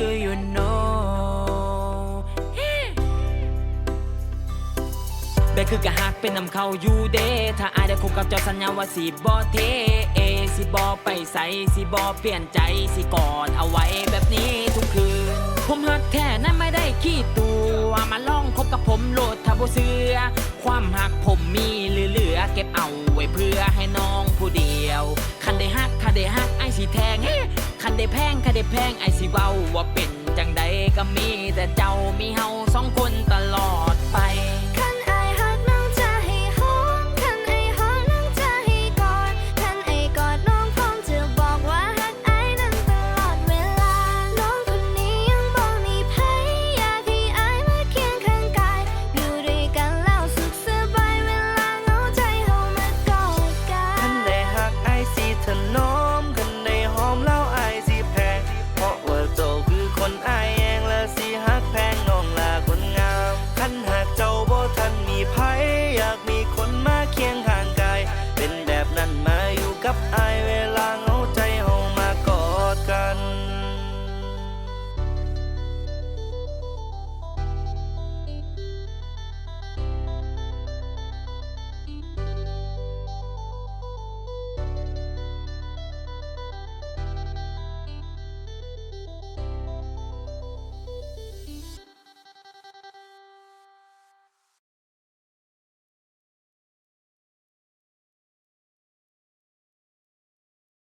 คื you know แบกคือกะฮักเป็นนำเข้าอยู่เดถ้าอายได้คบกับเจ้าสัญญาว่าสิบ่เทเอสิบ่ไปใส่สิบ่เปลี่ยนใจสิกอดเอาไว้แบบนี้ทุกคืน ผมฮักแท้นั้นไม่ได้ขี้ตัวมาลองคบกับผมโลดถ้าบเสือ ความหักผมมีเหลือเก็บเอาไว้เพื่อให้น้องผู้เดียว คันได้ฮักถ้าได้ฮักไอ้สิแทงเฮ คันได้แพงคันได้แพงไอายสิเว้าว่าเป็นจังใดก็มีแต่เจ้ามีเฮาสองคนตลอดไป กับไอาย